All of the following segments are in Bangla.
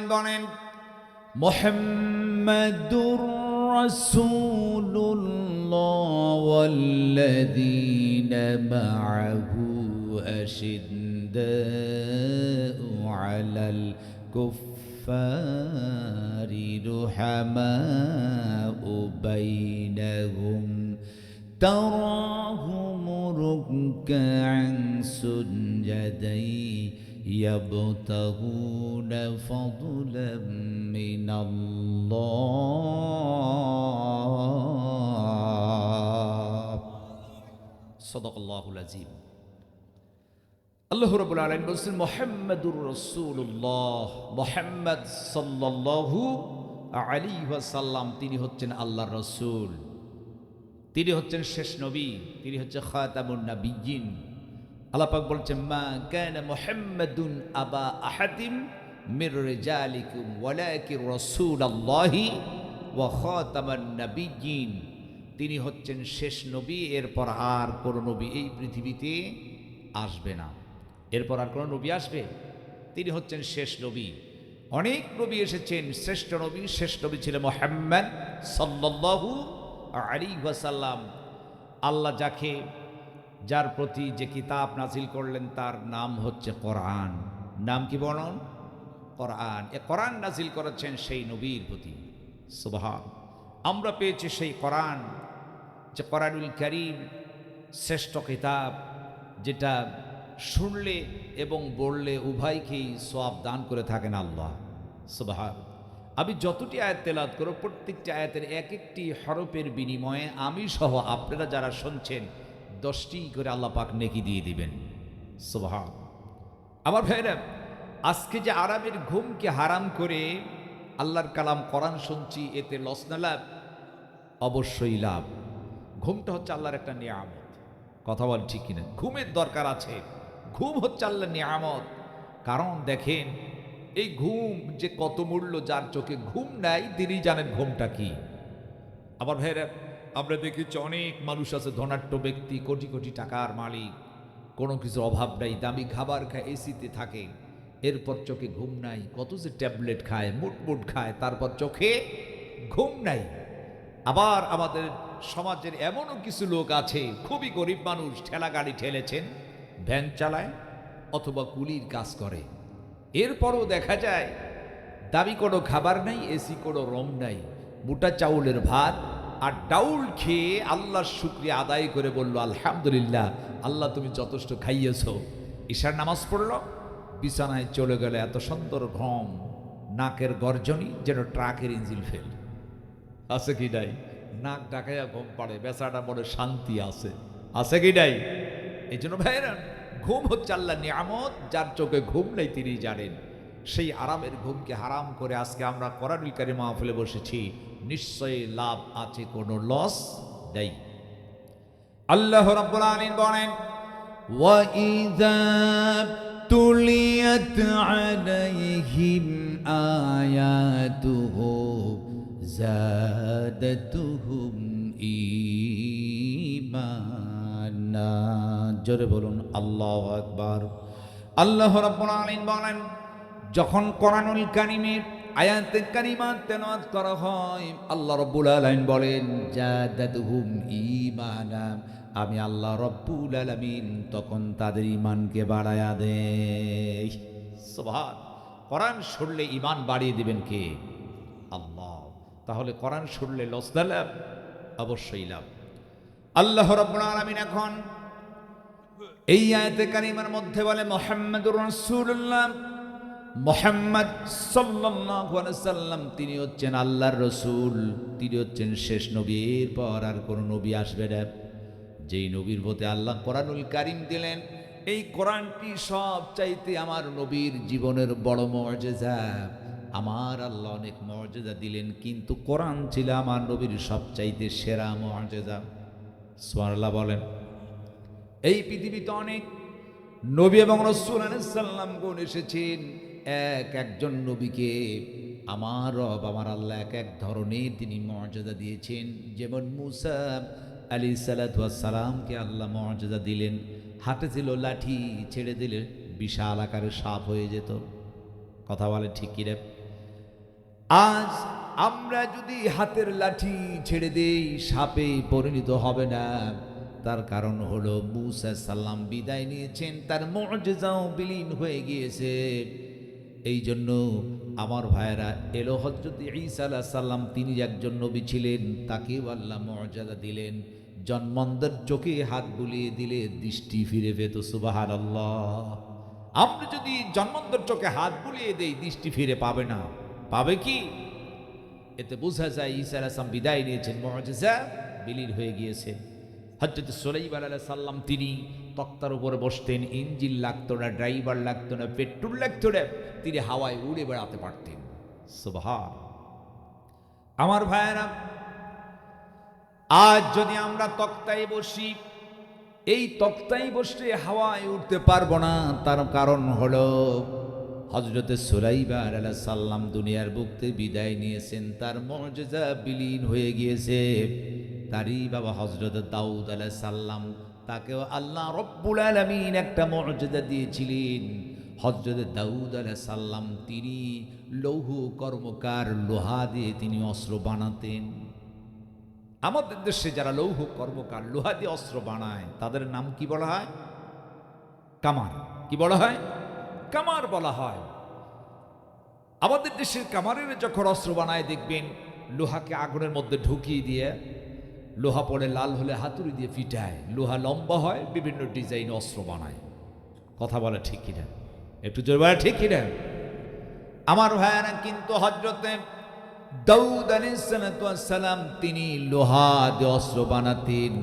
আলামিন বলেন محمد رسول الله والذين معه أشداء على الكفار رحماء بينهم تراهم ركعا سجدا يبتغون فضلا من الله صدق الله العظيم আল্লাহ রবুল আলম বলছেন মোহাম্মদুর রসুল্লাহ মোহাম্মদ সাল্লাল্লাহু আলী সাল্লাম তিনি হচ্ছেন আল্লাহর রসুল তিনি হচ্ছেন শেষ নবী তিনি হচ্ছে খাতামুন নাবিয়িন আল্লাপাক বলছেন, মা কান মুহাম্মাদুন আবা আহাদিম নাবিয়িন তিনি হচ্ছেন শেষ নবী, এরপর আর কোন নবী এই পৃথিবীতে আসবে না। এরপর আর কোন নবী আসবে? তিনি হচ্ছেন শেষ নবী। অনেক নবী এসেছেন, শ্রেষ্ঠ নবী, শেষ নবী ছিলেন মোহাম্মদ সাল্লাল্লাহু আলী ওয়াসাল্লাম। আল্লাহ যাকে যার প্রতি যে কিতাব নাজিল করলেন তার নাম হচ্ছে কোরআন। নাম কি বলুন? কোরআন। এ কোরআন নাজিল করেছেন সেই নবীর প্রতি। সুবহান। আমরা পেয়েছি সেই কোরআন, যে কোরআনুল করিম শ্রেষ্ঠ কিতাব, যেটা শুনলে এবং বললে উভয়কেই সব দান করে থাকেন আল্লাহ। সুবহান। আমি যতটি আয়াত তেলাত করো প্রত্যেকটি আয়াতের এক একটি হরফের বিনিময়ে আমি সহ আপনারা যারা শুনছেন দশটি করে আল্লাহ পাক নেকি দিয়ে দিবেন। সুবহান। আমার ভাইরা আজকে যে আরামের ঘুমকে হারাম করে আল্লাহর কালাম করান শুনছি, এতে লস না লাভ? অবশ্যই লাভ। ঘুমটা হচ্ছে আল্লাহর একটা নিয়ামত। কথা বল ঠিক কিনা? ঘুমের দরকার আছে। ঘুম হচ্ছে আল্লাহর নিয়ামত। কারণ দেখেন, এই ঘুম যে কত মূল্য, যার চোখে ঘুম নাই, তিনি জানেন ঘুমটা কি। আবার ভাইরা আমরা দেখেছি অনেক মানুষ আছে ধনাঢ্য ব্যক্তি, কোটি কোটি টাকার মালিক। কোনো কিছুর অভাব নাই, দামি খাবার খায়, এসিতে থাকে। এরপর চোখে ঘুম নাই, কত যে ট্যাবলেট খায়, মুটমুট খায়, তারপর চোখে ঘুম নাই। আবার আমাদের সমাজের এমনও কিছু লোক আছে, খুবই গরিব মানুষ, ঠেলা গাড়ি ঠেলেছেন, ভ্যান চালায় অথবা কুলির কাজ করে। এরপরও দেখা যায়, দামি কোনো খাবার নাই, এসি কোনো রম নাই, মোটা চাউলের ভাত আর ডাউল খেয়ে আল্লাহর শুক্রিয়া আদায় করে বলল, আলহামদুলিল্লাহ, আল্লাহ তুমি যথেষ্ট খাইয়েছ। ঈশার নামাজ পড়ল, বিছানায় চলে গেলে এত সুন্দর ঘম, নাকের গর্জনই যেন ট্রাকের ইঞ্জিন ফেল। আছে কি নাই? নাক ডাকাইয়া ঘুম পাড়ে বেচাটা বড় শান্তি আছে। আছে কি নাই? এই জন্য ভাইরা ঘুম হচ্ছে আল্লাহ নিয়ামত, যার চোখে ঘুম নেই তিনি জানেন। সেই আরামের ঘুমকে হারাম করে আজকে আমরা করানুল কারি মাহফিলে বসেছি। নিশ্চয়ই লাভ আছে, কোনো লস নেই। আল্লাহ রাব্বুল আলামিন বলেন ওয়াইযা তুলিয়াত আলাইহিম আয়াতুহু জাদাতুহুম ঈমানা। জোরে বলুন, আল্লাহু আকবার। আল্লাহ রাব্বুল আলামিন বলেন যখন কোরআনুল কারিমের আয়াতে কারিমা তেলাওয়াত করা হয়, আল্লাহ রাব্বুল আলামিন বলেন জাদাতহুম ঈমানা। আমি আল্লাহ রব্বুল আলামিন তখন তাদের ঈমানকে বাড়ায়া দেই। সুবহান। কোরআন শুনলে ঈমান বাড়িয়ে দিবেন কে? আল্লাহ। তাহলে কোরআন শুনলে না লাভ? অবশ্যই লাভ। আল্লাহ রাব্বুল আলামিন এখন এই আয়াতে কারিমার মধ্যে বলে, মোহাম্মদুর রাসূলুল্লাহ। মোহাম্মদ সাল্লাম, তিনি হচ্ছেন আল্লাহর রসুল, তিনি হচ্ছেন শেষ নবীর পর আর কোনো নবী আসবে না। যেই নবীর প্রতি আল্লাহ কোরআনুল কারিম দিলেন, এই কোরআনটি সব চাইতে আমার নবীর জীবনের বড় মর্যাদা। আমার আল্লাহ অনেক মর্যাদা দিলেন, কিন্তু কোরআন ছিল আমার নবীর সব চাইতে সেরা মর্যাদা। সোয়াল্লাহ বলেন, এই পৃথিবীতে অনেক নবী এবং রসুল সাল্লাম গুণ এসেছেন। এক একজন নবীকে, আমার রব, আমার আল্লাহ এক এক ধরনের তিনি মর্যাদা দিয়েছেন। যেমন মুসা আলী সালাতামকে আল্লাহ মর্যাদা দিলেন। হাতে ছিল লাঠি, ছেড়ে দিলে বিশাল আকারে সাপ হয়ে যেত। কথা বলে ঠিক কিরে আজ আমরা যদি হাতের লাঠি ছেড়ে দেই, সাপে পরিণত হবে না। তার কারণ হলো মুসা সাল্লাম বিদায় নিয়েছেন, তার মর্যাদাও বিলীন হয়ে গিয়েছে। এই জন্য আমার ভাইয়েরা, এলো হজরত ঈসা আলাহ সাল্লাম তিনি একজন নবী ছিলেন, তাকেও আল্লাহ মর্যাদা দিলেন, জন্মন্দের চোখে হাত বুলিয়ে দিলে দৃষ্টি ফিরে পেত সুবাহার আল্লাহ আমরা যদি জন্মন্তর চোখে হাত বুলিয়ে দেই, দৃষ্টি ফিরে পাবে না। পাবে কি? এতে বোঝা যায় ঈসা আলাম বিদায় নিয়েছেন মহাজা বিলীন হয়ে গিয়েছেন। হজরত সোলাইব আলাহ সাল্লাম তিনি তক্তার উপরে বসতেন, ইঞ্জিন লাগতো না, ড্রাইভার লাগতো না, পেট্রোল লাগতো না, তিনি হাওয়ায় উড়ে বেড়াতে পারতেন। সুবহান। আমার ভাইয়েরা, আজ যদি আমরা তক্তায় বসি, এই তক্তায় বসে হাওয়ায় উঠতে পারব না, তার কারণ হলো হজরতে সুলাইবার আলাহ সাল্লাম দুনিয়ার বুকতে বিদায় নিয়েছেন, তার মর্যাদা বিলীন হয়ে গিয়েছে। তারই বাবা হজরত দাউদ আলাহ সাল্লাম তাকেও আল্লাহ রব্বুল আলমিন একটা মর্যাদা দিয়েছিলেন। হজরত দাউদ আলাহ সাল্লাম তিনি লৌহ কর্মকার লোহা দিয়ে তিনি অস্ত্র বানাতেন। আমাদের দেশে যারা লৌহ কর্মকার, লোহা দিয়ে অস্ত্র বানায়, তাদের নাম কি বলা হয়? কামার। কি বলা হয়? কামার বলা হয়। আমাদের দেশের কামারের যখন অস্ত্র বানায়, দেখবেন লোহাকে আগুনের মধ্যে ঢুকিয়ে দিয়ে লোহা পড়ে লাল হলে হাতুড়ি দিয়ে ফিটায়। লোহা লম্বা হয়, বিভিন্ন ডিজাইন অস্ত্র বানায়। কথা বলে ঠিক কিনা? একটু জোর বলে ঠিক কিনা? আমার ভাইয়ারা, কিন্তু হজরতে দাউদ সালাম তিনি লোহা দিয়ে অস্ত্র বানাতেন।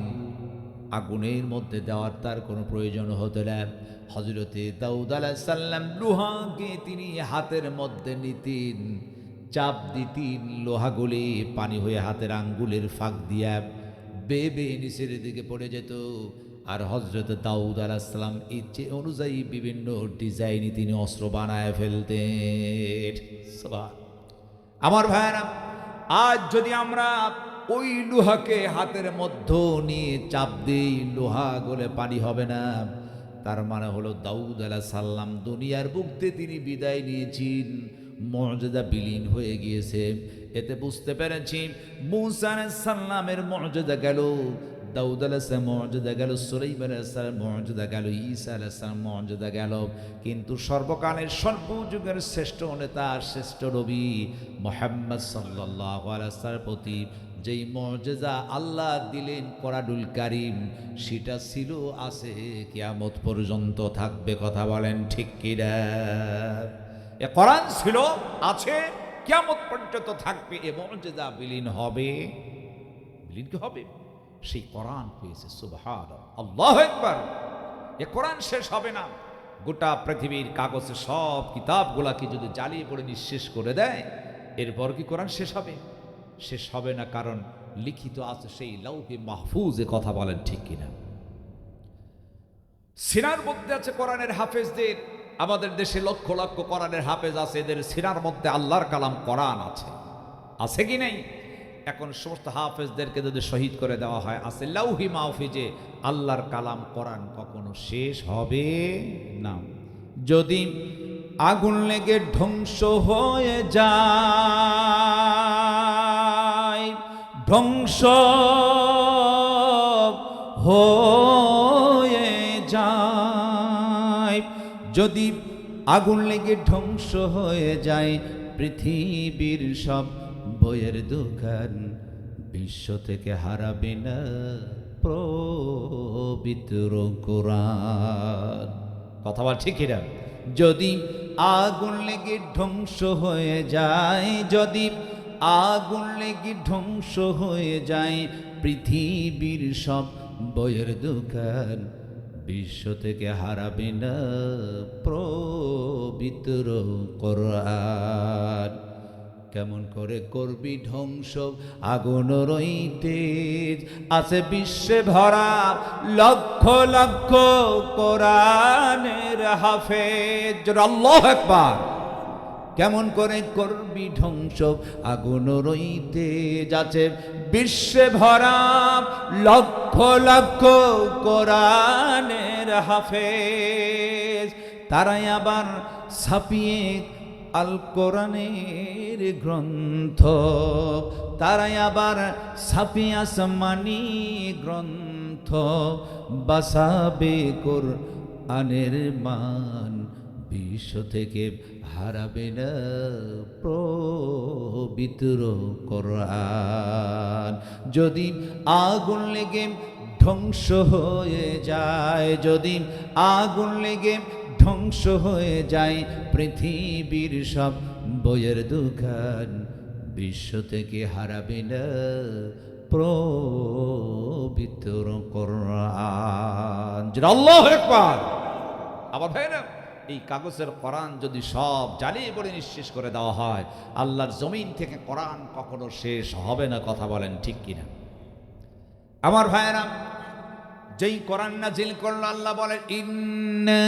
আগুনের মধ্যে দেওয়ার তার কোনো প্রয়োজন হতো না। হজরতে দাউদ সাল্লাম লোহাকে তিনি হাতের মধ্যে নিতেন। চাপ দিতেন, লোহাগুলি পানি হয়ে হাতের আঙ্গুলের ফাঁক দিয়া। বেবে নিচের দিকে পড়ে যেত। আর হজরত দাউদ আলাহিসাল্লাম ইচ্ছে অনুযায়ী বিভিন্ন ডিজাইনে তিনি অস্ত্র বানায় ফেলতেন। আমার ভাইয়েরা, আজ যদি আমরা ওই লোহাকে হাতের মধ্য নিয়ে চাপ দিই, লোহা গলে পানি হবে না। তার মানে হলো দাউদ আলাহ সাল্লাম দুনিয়ার বুকতে তিনি বিদায় নিয়েছেন, মর্যাদা বিলীন হয়ে গিয়েছে। এতে বুঝতে পেরেছি, মুসা সাল্লামের মর্যাদা গেল, দাউদ আলাহিসাম মর্যাদা গেল সুলাইম আলাহিসাম মর্যাদা গেল, ঈসা আলাহিসাম মর্যাদা গেল। কিন্তু সর্বকালের সর্বযুগের শ্রেষ্ঠ নেতা শ্রেষ্ঠ রবি মোহাম্মদ সাল্লাহ আলাইসার প্রতি যেই মর্যাদা আল্লাহ দিলেন করাডুল কারিম, সেটা ছিল আছে কিয়ামত পর্যন্ত থাকবে, কথা বলেন ঠিক কিরা এ কোরআন ছিল, আছে কিয়ামত পর্যন্ত থাকবে, এ মর্যাদা বিলীন হবে। বিলীন কি হবে? সেই কোরআন পেয়েছে সুবহান আল্লাহ একবার এ কোরআন শেষ হবে না। গোটা পৃথিবীর কাগজে, সব কিতাবগুলাকে যদি জ্বালিয়ে পড়ে নিঃশেষ করে দেয়, এরপর কি কোরআন শেষ হবে? শেষ হবে না কারণ লিখিত আছে সেই লৌহে মাহফুজে কথা বলেন ঠিক কিনা। সিনার মধ্যে আছে কোরআনের হাফেজদের আমাদের দেশে লক্ষ লক্ষ কোরআনের হাফেজ আছে, এদের সিনার মধ্যে আল্লাহর কালাম কোরআন আছে। আছে কি নেই? এখন সমস্ত হাফেজদেরকে যদি শহীদ করে দেওয়া হয়, আছে লাউহি মাহফিজে, আল্লাহর কালাম কোরআন কখনো শেষ হবে না। যদি আগুন লেগে ধ্বংস হয়ে যায়, ধ্বংস হয়ে যদি আগুন লেগে ধ্বংস হয়ে যায়, পৃথিবীর সব বইয়ের দোকান বিশ্ব থেকে হারাবে না পবিত্র কোরআন। কথা বল ঠিক না যদি আগুন লেগে ধ্বংস হয়ে যায়, যদি আগুন লেগে ধ্বংস হয়ে যায়, পৃথিবীর সব বইয়ের দোকান বিশ্ব থেকে হারাবি না পবিত্র কোরআন। কেমন করে করবি ধ্বংস? আগুন রইতে আছে বিশ্বে ভরা লক্ষ লক্ষ কোরআনের হাফেজ। আল্লাহ একবার কেমন করে করবি ধ্বংস? আগুন রইতে যাচ্ছে বিশ্বে ভরা লক্ষ লক্ষ কোরআনের হাফেজ। তারাই আবার ছাপিয়ে আল কোরআনের গ্রন্থ। তারাই আবার সাফি আসমানি গ্রন্থ। বাসাবে কোরআনের মান বিশ্ব থেকে হারাবে না পবিত্র কোরআন। যদি আগুন লেগে ধ্বংস হয়ে যায়, যদি আগুন লেগে ধ্বংস হয়ে যায়, পৃথিবীর সব বইয়ের দোকান বিশ্ব থেকে হারাবে না পবিত্র কোরআন। আল্লাহ আবার ভাই না। এই কাগজের কোরআন যদি সব জ্বালিয়ে পড়ে নিঃশেষ করে দেওয়া হয়, আল্লাহর জমিন থেকে কোরআন কখনো শেষ হবে না, কথা বলেন ঠিক কিনা? আমার ভাইয়েরা, যেই কোরআন নাজিল করল, আল্লাহ বলেন ইন্না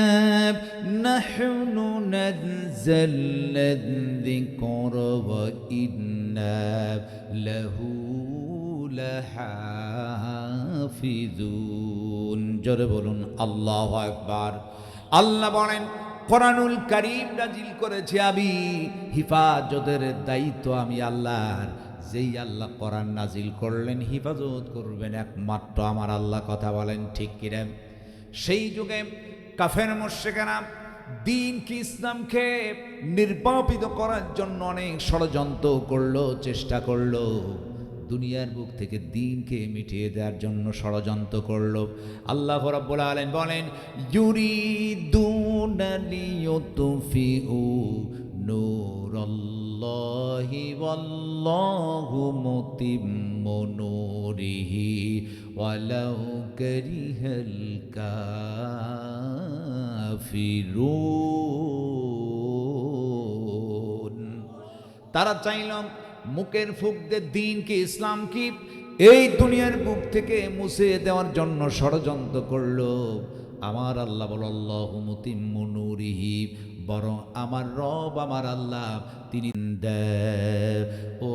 ইন্না জোরে বলুন, আল্লাহু আকবার। আল্লাহ বলেন কোরআনুল কারীম নাজিল করেছি আমি। হিফাজতের দায়িত্ব আমি আল্লাহর। যেই আল্লাহ কোরআন নাজিল করলেন, হিফাজত করবেন একমাত্র আমার আল্লাহ, কথা বলেন ঠিক কিরেন সেই যুগে কাফের মোর্শেকেরা দিন কি ইসলামকে নির্বাপিত করার জন্য অনেক ষড়যন্ত্র করল, চেষ্টা করল। দুনিয়ার বুক থেকে দিনকে মিটিয়ে দেওয়ার জন্য ষড়যন্ত্র করল। আল্লাহ রাব্বুল আলামিন বলেন কারিহাল কাফিরুন। তারা চাইল মুখের ফুক দিয়ে দিনকে ইসলাম কি? এই দুনিয়ার বুক থেকে মুছে দেওয়ার জন্য ষড়যন্ত্র করল। আমার আল্লাহ বল, আল্লাহ মুতিমুনুরিহি বরং আমার রব আমার আল্লাহ, তিনি ও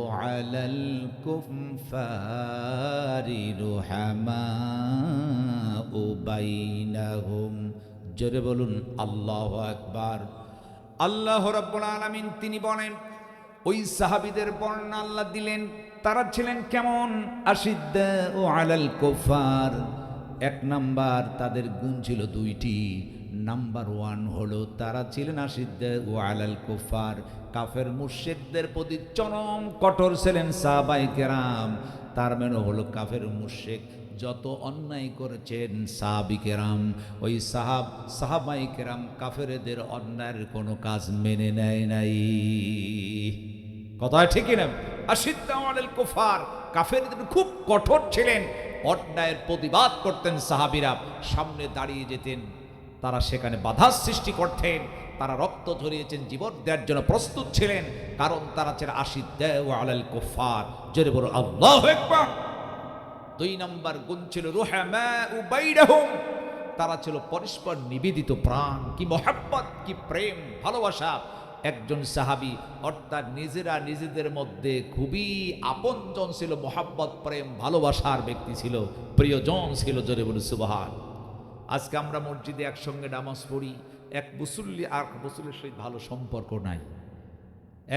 ও জোরে বলুন, আল্লাহ আকবার আল্লাহ রাব্বুল আলামিন তিনি বলেন ওই সাহাবিদের বর্ণনা আল্লাহ দিলেন, তারা ছিলেন কেমন? ও আলাল কোফার এক নাম্বার, তাদের গুণ ছিল দুইটি। নাম্বার ওয়ান হলো, তারা ছিলেন আশিদ্দা ও আলাল কোফার কাফের মুর্শেকদের প্রতি চরম কঠোর ছিলেন সাহাবাই কেরাম। তার মানে হলো, কাফের মুর্শেক যত অন্যায় করেছেন সাহাবি কেরাম, ওই সাহাব, সাহাবাই কেরাম কাফেরদের অন্যায়ের কোনো কাজ মেনে নেয় নাই। কথা ঠিকই না আশিদ্দাওয়াল কুফার কাফেরদের খুব কঠোর ছিলেন, অন্যায়ের প্রতিবাদ করতেন সাহাবিরা, সামনে দাঁড়িয়ে যেতেন। তারা সেখানে বাধা সৃষ্টি করতেন, তারা রক্ত ঝরিয়েছেন, জীবন দেওয়ার জন্য প্রস্তুত ছিলেন, কারণ তারা ছিলেন আশিদ্দাওয়াল কুফার জোরে বড় আল্লাহ একবার দুই নম্বর গুণ ছিল তারা ছিল পরস্পর নিবেদিত প্রাণ, কি মোহাব্বত, কি প্রেম, ভালোবাসা। একজন সাহাবি অর্থাৎ নিজেরা নিজেদের মধ্যে খুবই আপনজন ছিল, মোহাব্বত, প্রেম, ভালোবাসার ব্যক্তি ছিল, প্রিয়জন ছিল জোরে সুবাহান। আজকে আমরা মসজিদে একসঙ্গে নামাজ পড়ি, এক মুসল্লি আর মুসল্লির সহিত ভালো সম্পর্ক নাই।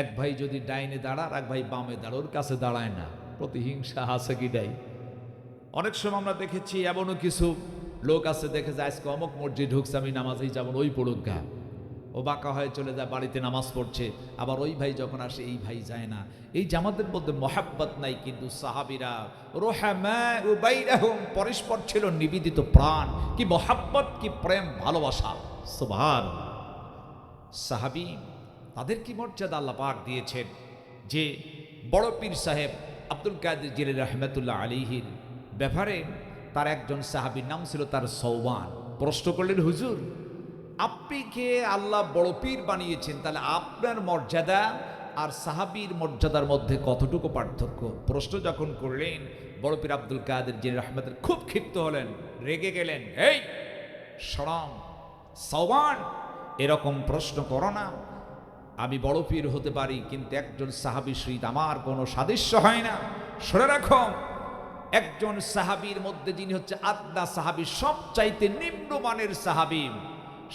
এক ভাই যদি ডাইনে দাঁড়ার এক ভাই বামে দাঁড়ায়, ওর কাছে দাঁড়ায় না। প্রতিহিংসা আছে কি নাই? অনেক সময় আমরা দেখেছি এমনও কিছু লোক আছে, দেখে যায়, আজকে অমুক মসজিদ ঢুকছে, আমি নামাজেই যাব ওই পড়ুক গা। ও বাঁকা হয়ে চলে যায়, বাড়িতে নামাজ পড়ছে, আবার ওই ভাই যখন আসে, এই ভাই যায় না। এই জামাতের মধ্যে মহাব্বত নাই, কিন্তু সাহাবিরা পরস্পর ছিল নিবেদিত প্রাণ। কি মহাব্বত, কি প্রেম, ভালোবাসা। সুবহান সাহাবি, তাদের কি মর্যাদা আল্লাহ পাক দিয়েছেন? যে বড় পীর সাহেব আব্দুল কাদের জিলের রহমতুল্লাহ আলিহির ব্যাপারে তার একজন সাহাবির নাম ছিল তার সৌবান প্রশ্ন করলেন, হুজুর, আপনি কে? আল্লাহ বড় পীর বানিয়েছেন। তাহলে আপনার মর্যাদা আর সাহাবির মর্যাদার মধ্যে কতটুকু পার্থক্য? প্রশ্ন যখন করলেন, বড় পীর আব্দুল কাদের জিল রহমতের খুব ক্ষিপ্ত হলেন, রেগে গেলেন, এই, সরম সৌবান এরকম প্রশ্ন করো না। আমি বড় পীর হতে পারি, কিন্তু একজন সাহাবি সহিত আমার কোনো সাদৃশ্য হয় না। সরে রাখো একজন সাহাবীর মধ্যে যিনি হচ্ছে আদনা সাহাবি, সবচাইতে নিম্নমানের সাহাবি,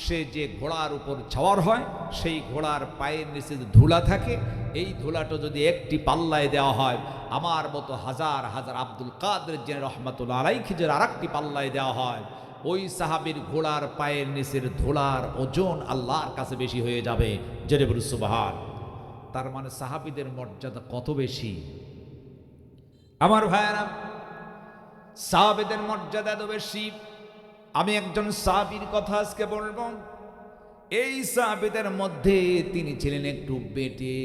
সে যে ঘোড়ার উপর ছাওয়ার হয়, সেই ঘোড়ার পায়ের নিচে ধুলা থাকে, এই ধুলাটা যদি একটি পাল্লায় দেওয়া হয়, আমার মতো হাজার হাজার আব্দুল কাদের যে রহমাতুল্লা আলাইকে যে আর একটি পাল্লায় দেওয়া হয়, ওই সাহাবির ঘোড়ার পায়ের নিচের ধুলার ওজন আল্লাহর কাছে বেশি হয়ে যাবে। জেরে বলু সুবাহান। তার মানে সাহাবিদের মর্যাদা কত বেশি? আমার ভাইয়েরা সাহাবিদের মর্যাদা এত বেশি। আমি একজন সাহাবির কথা আজকে বলব। এই সাহাবিদের মধ্যে তিনি ছিলেন একটু বেটে।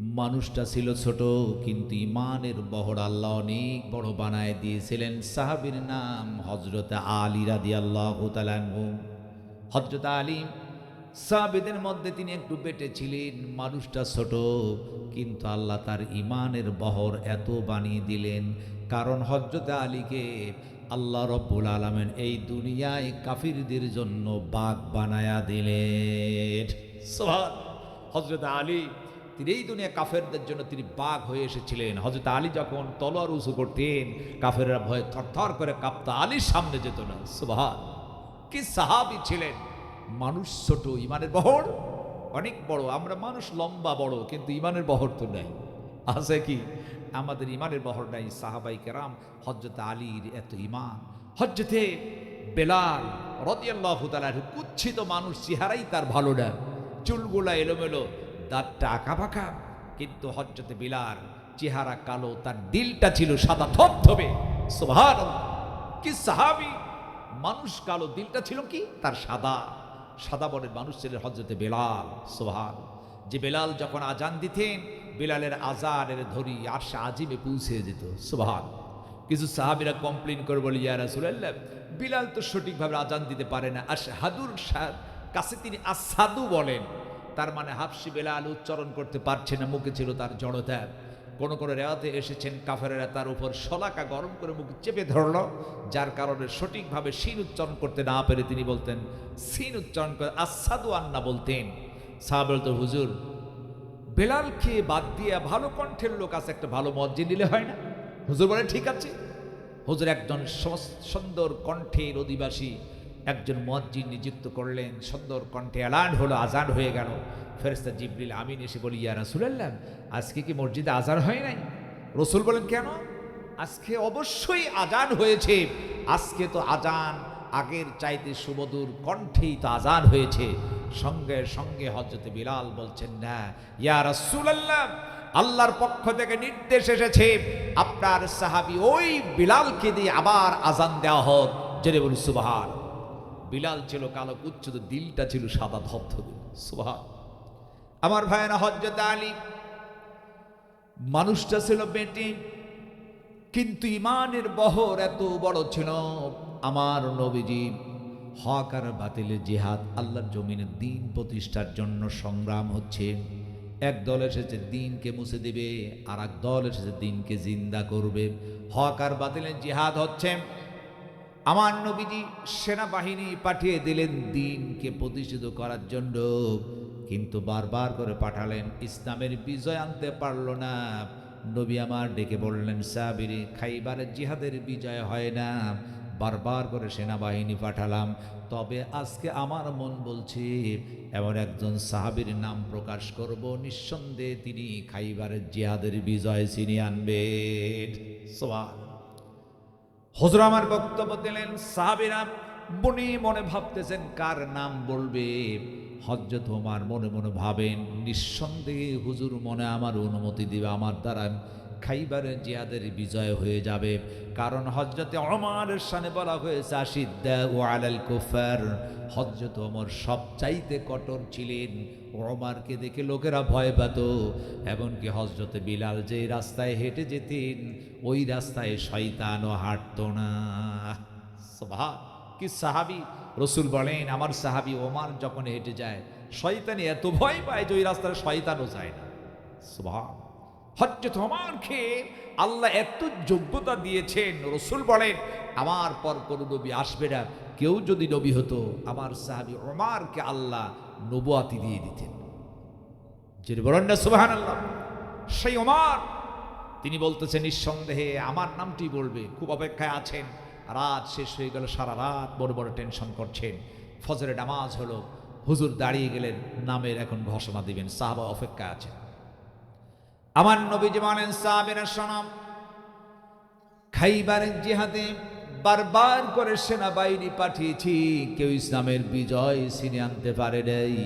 মানুষটা ছিল ছোট, কিন্তু ইমানের বহর আল্লাহ অনেক বড় বানায় দিয়েছিলেন। সাহাবির নাম হজরত আলী রাদি আল্লাহ হজরত আলী, সাহাবিদের মধ্যে তিনি একটু বেটে ছিলেন। মানুষটা ছোট, কিন্তু আল্লাহ তার ইমানের বহর এত বানিয়ে দিলেন। কারণ হজরত আলীকে আল্লাহ রব্বুল আলমেন এই দুনিয়ায় কাফিরদের জন্য বাঘ বানায়া দিলেন। হজরত আলী, তিনি এই দুনিয়া কাফেরদের জন্য তিনি বাঘ হয়ে এসেছিলেন। হজরত আলী যখন তলোয়ার উঁচু করতেন, কাফেররা ভয়ে থরথর করে কাঁপতা আলীর সামনে যেত না। সুবাহ কি সাহাবি ছিলেন? মানুষ ছোট, ইমানের বহর? অনেক বড়, আমরা মানুষ লম্বা বড়, কিন্তু ইমানের বহর তো নেই। আছে কি? আমাদের ইমানের বহর নাই, সাহাবাই কেরাম হজরত আলীর এত ইমান হজরতে বেলাল রদিয়াল্লাহ কুচ্ছিত মানুষ, চেহারাই তার ভালো না। চুলগুলা এলোমেলো, দাঁতটা আঁকা বাঁকা কিন্তু হজরতে বিলার চেহারা কালো, তার দিলটা ছিল সাদা থপথপে সোভার কি সাহাবি? মানুষ কালো, দিলটা ছিল কি? তার সাদা। সাদা বনের মানুষ ছিলেন হজরতে বেলাল সোহান যে বেলাল যখন আজান দিতেন বেলালের আজানের ধরি আর সে আজিমে পৌঁছে যেত সোহান কিছু সাহাবিরা কমপ্লেন করে বলি, ইয়া রাসূলুল্লাহ, বিলাল তো সঠিকভাবে আজান দিতে পারে না। আর হাদুর কাছে তিনি আসাদু বলেন, তার মানে হাফসি বেলাল উচ্চারণ করতে পারছে না, মুখে ছিল তার জড়তা। কোন কোনো রেওয়াতে এসেছেন, কাফেরেরা তার উপর শলাকা গরম করে মুখ চেপে ধরল, যার কারণে সঠিকভাবে সিন উচ্চারণ করতে না পেরে তিনি বলতেন, সিন উচ্চারণ করে আসাদু আন্না বলতেন। সাহা বলতো, হুজুর বেলালকে বাদ দিয়ে ভালো কণ্ঠের লোক আছে, একটা ভালো মজ্জি নিলে হয় না। হুজুর বলে, ঠিক আছে। হুজুর একজন সুন্দর কণ্ঠের অধিবাসী, একজন মজ্জিদ নিযুক্ত করলেন, সুন্দর কণ্ঠে অ্যালার্ট হলো, আজান হয়ে গেল। ফেরেস্তা জিবরিল আমিন এসে বলি, ইয়া রাসুলাল্লাহ, আজকে কি মসজিদে আজান হয় নাই? রসুল বলেন, কেন? আজকে অবশ্যই আজান হয়েছে। আজকে তো আজান আগের চাইতে সুমধুর কণ্ঠেই তো আজান হয়েছে। সঙ্গে সঙ্গে হজরত বিলাল বলছেন, না, ইয়া রাসূলুল্লাহ, আল্লাহর পক্ষ থেকে নির্দেশ এসেছে, আপনার সাহাবি ওই বিলালকে দিয়ে আবার আজান দেওয়া হোক। জেনে বলি সুবাহান বিলাল ছিল কালো কুচ্ছুত দিলটা ছিল সাদা ধবধবে সুবাহান। আমার ভাইয়েরা হজরত আলী, মানুষটা ছিল বেটি কিন্তু ইমানের বহর এত বড় ছিল। আমার নবীজি হক আর বাতিলে জিহাদ আল্লাহর জমিনের দিন প্রতিষ্ঠার জন্য সংগ্রাম হচ্ছে। এক দল এসেছে, দিনকে মুছে দিবে আর এক দল এসেছে, দিনকে জিন্দা করবে। হক আর বাতিলের জিহাদ হচ্ছে। আমার নবীজি সেনাবাহিনী পাঠিয়ে দিলেন দিনকে প্রতিষ্ঠিত করার জন্য। কিন্তু বারবার করে পাঠালেন, ইসলামের বিজয় আনতে পারল না। নবী আমার ডেকে বললেন, সাবিরি, খাইবারের জিহাদের বিজয় হয় না। বারবার করে সেনাবাহিনী পাঠালাম। তবে আজকে আমার মন বলছে, এমন একজন সাহাবীর নাম প্রকাশ করব, নিঃসন্দেহে তিনি খাইবারের জিহাদের বিজয় আনবেন সোয়া হজর আমার বক্তব্য দিলেন, সাহাবিরা মনে মনে ভাবতেছেন, কার নাম বলবে? হজরত ওমার মনে মনে ভাবেন, নিঃসন্দেহে হুজুর মনে আমার অনুমতি দিবে, আমার দ্বারা খাইবারের জিয়াদের বিজয় হয়ে যাবে। কারণ হজরতে অমারের সামনে বলা হয়েছে আশিদ্দা ও আলাল কুফার। হজরত ওমর সবচাইতে কঠোর ছিলেন। ওমারকে দেখে লোকেরা ভয় পেত। এমনকি হজরতে বিলাল যে রাস্তায় হেঁটে যেতেন, ওই রাস্তায় শয়তানও হাঁটত না। কি সাহাবি! রসুল বলেন, আমার সাহাবি ওমার যখন হেঁটে যায়, শয়তানি এত ভয় পায় যে ওই রাস্তায় শয়তানও যায় না। হজরত ওমারকে আল্লাহ এত যোগ্যতা দিয়েছেন, রসুল বলেন, আমার পর কোনো নবী আসবে না। কেউ যদি নবী হতো, আমার সাহাবি ওমারকে আল্লাহ নবুয়াতি দিয়ে দিতেন। যিনি বলেন না সুবাহান আল্লাহ সেই ওমার, তিনি বলতেছেন, নিঃসন্দেহে আমার নামটি বলবে, খুব অপেক্ষায় আছেন। রাত শেষ হয়ে গেল, সারা রাত বড় বড় টেনশন করছেন। ফজরে নামাজ হলো, হুজুর দাঁড়িয়ে গেলেন, নামের এখন ঘোষণা দিবেন, সাহাবা অপেক্ষা আছে আমার নবীজি বলেন, সাহাবেরা সনম খাইবারের জিহাদে বারবার করে সেনাবাহিনী পাঠিয়েছি, কেউ ইসলামের বিজয় ছিনে আনতে পারে নাই।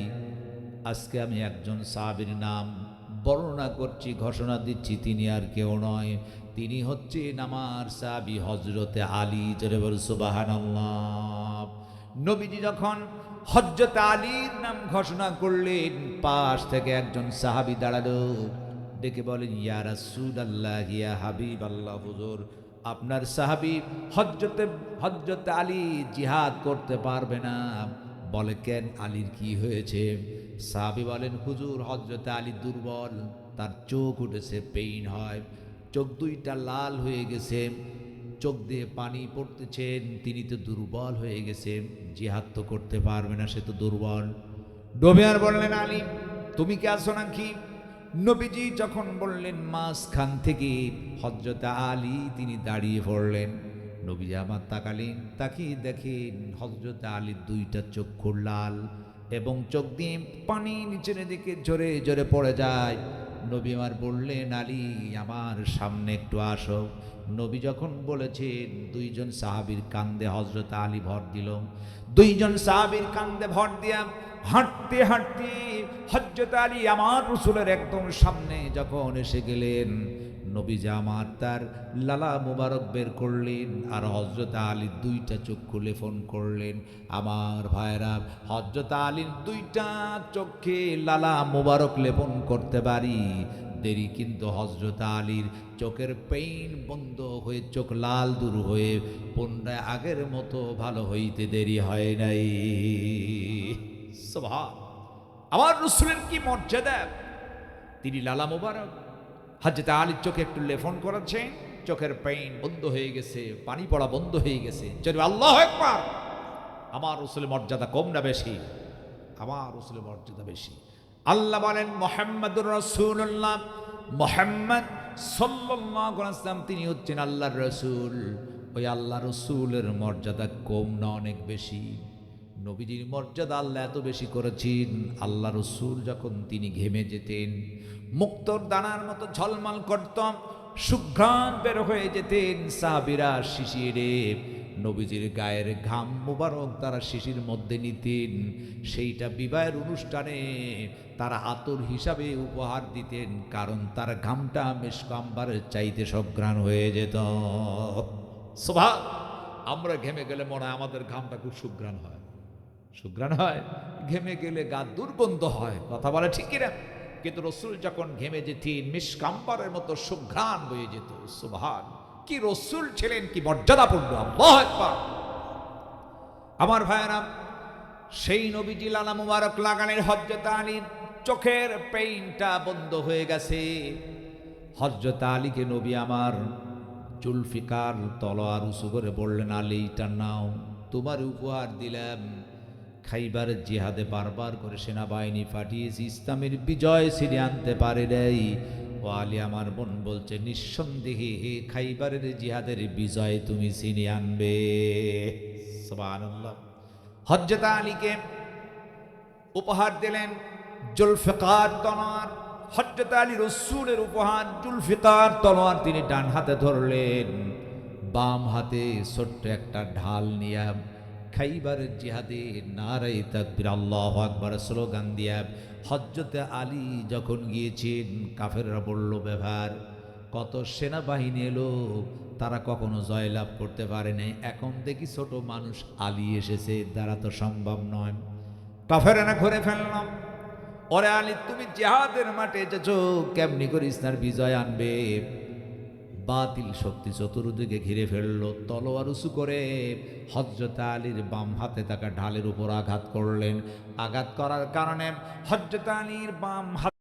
আজকে আমি একজন সাহাবির নাম বর্ণনা করছি, ঘোষণা দিচ্ছি, তিনি আর কেউ নয়। তিনি হচ্ছেন আমার সাবি হজরতে আলী, জরে বল সুবাহান নবীজি যখন হজরত আলীর নাম ঘোষণা করলেন, পাশ থেকে একজন সাহাবি দাঁড়াল, ডেকে বলেন, ইয়া রাসূল আল্লাহ ইয়া হাবিব আল্লাহ হুজুর, আপনার সাহাবি হজরতে হজরত আলী জিহাদ করতে পারবে না। বলে, কেন? আলীর কি হয়েছে? সাহাবি বলেন, হুজুর হজরত আলী দুর্বল, তার চোখ উঠেছে, পেইন হয়। চোখ দুইটা লাল হয়ে গেছে, চোখ দিয়ে পানি পড়তেছেন তিনি তো দুর্বল হয়ে গেছে, জিহাদ তো করতে পারবে না, সে তো দুর্বল। ডোবে আর বললেন, আলী, তুমি কি আসো নাকি? নবীজি যখন বললেন, মাঝখান থেকে হজরত আলী, তিনি দাঁড়িয়ে পড়লেন। নবীজি আমার তাকালেন, তাকিয়ে দেখেন হজরত আলীর দুইটা চক্ষু লাল এবং চোখ দিয়ে পানি নিচের দিকে জোরে জোরে পড়ে যায়। নবী আমার বললেন, আলী, আমার সামনে একটু আসো। নবী যখন বলেছেন, দুইজন সাহাবির কান্দে হজরত আলী ভর দিল। দুইজন সাহাবির কান্দে ভর দিয়া হাঁটতে হাঁটতে হজরত আলী আমার রসুলের একদম সামনে যখন এসে গেলেন নবীজি আমার তার লালা মুবারক বের করলেন আর হজরত আলীর দুইটা চক্ষু লেফন করলেন, আমার ভাইরা হজরত আলীর দুইটা চোখে লালা মুবারক লেপন করতে পারি? দেরি কিন্তু হজরত আলীর চোখের পেইন বন্ধ হয়ে চোখ লাল দূর হয়ে পুনরায় আগের মতো ভালো হইতে দেরি হয় নাই। আমার রসুলের কি মর্যাদা? তিনি লালা মোবারক হাজরত আলীর চোখে একটু লেফন করেছেন, চোখের পেইন বন্ধ হয়ে গেছে, পানি পড়া বন্ধ হয়ে গেছে। যদি আল্লাহ একবার আমার রসুলের মর্যাদা কম না বেশি। আমার রসুলের মর্যাদা বেশি। আল্লাহ বলেন, মোহাম্মদুর রসুল্লাহ মোহাম্মদ সাল্লাম তিনি হচ্ছেন আল্লাহর রসুল। ওই আল্লাহ রসুলের মর্যাদা কম না অনেক বেশি। নবীজির মর্যাদা আল্লাহ এত বেশি করেছেন। আল্লাহ রসুল যখন তিনি ঘেমে যেতেন, মুক্তর দানার মতো ঝলমাল করতাম, সুঘ্রাণ বের হয়ে যেতেন সাহাবিরা শিশিরে। নবীজির গায়ের ঘাম মুবারক তারা শিশির মধ্যে নিতেন। সেইটা বিবাহের অনুষ্ঠানে তারা আতর হিসাবে উপহার দিতেন, কারণ তার ঘামটা মেশকাম্বারের চাইতে সঘ্রাণ হয়ে যেত। শোভা আমরা ঘেমে গেলে মনে হয় আমাদের ঘামটা খুব সুঘ্রাণ হয়। সুঘ্রাণ হয়, ঘেমে গেলে গা দুর্গন্ধ হয়। কথা বলে ঠিকই না কিন্তু রসুল যখন ঘেমে যেতেন মিসকাম্বারের মতো সুঘ্রাণ বয়ে যেত। সুভান কি রসুল ছিলেন, কি মর্যাদাপূর্ণ। আমার ভাইয়েরা, সেই নবীজি লালা মুবারক লাগানের হজরত আলীর চোখের পেইনটা বন্ধ হয়ে গেছে। হজরত আলীকে নবী আমার জুলফিকার তলোয়ার উঁচু করে বললেন, আলী, এইটা নাও। তোমার উপহার দিলাম খাইবার জিহাদে বারবার করে সেনাবাহিনী পাঠিয়েছি, ইসলামের বিজয় ছিনে আনতে পারে নাই। ও আলী আমার বোন বলছে, নিঃসন্দেহে হে খাইবারের জিহাদের বিজয় তুমি ছিনে আনবে। হজরত আলীকে উপহার দিলেন জুলফিকার তলোয়ার হজরত আলী রসুলের উপহার জুলফিকার তলোয়ার তিনি ডান হাতে ধরলেন। বাম হাতে ছোট্ট একটা ঢাল নিয়ে খাইবারের জিহাদে নারাই তাকবির, আল্লাহ আকবার স্লোগান দিয়া হজরতে আলী যখন গিয়েছেন, কাফেররা বলল, ব্যবহার, কত সেনাবাহিনী এলো, তারা কখনো জয়লাভ করতে পারে নাই, এখন দেখি ছোট মানুষ আলী এসেছে, দ্বারা তো সম্ভব নয়। কাফেরানা ঘুরে ফেললাম ওরে আলী, তুমি জেহাদের মাঠে এসেছ, কেমনি করে ইসলার বিজয় আনবে? বাতিল শক্তি চতুর্দিকে ঘিরে ফেলল, তলোয়ার উঁচু করে হজরত আলীর বাম হাতে তাকে ঢালের উপর আঘাত করলেন। আঘাত করার কারণে হজরত আলীর বাম হাত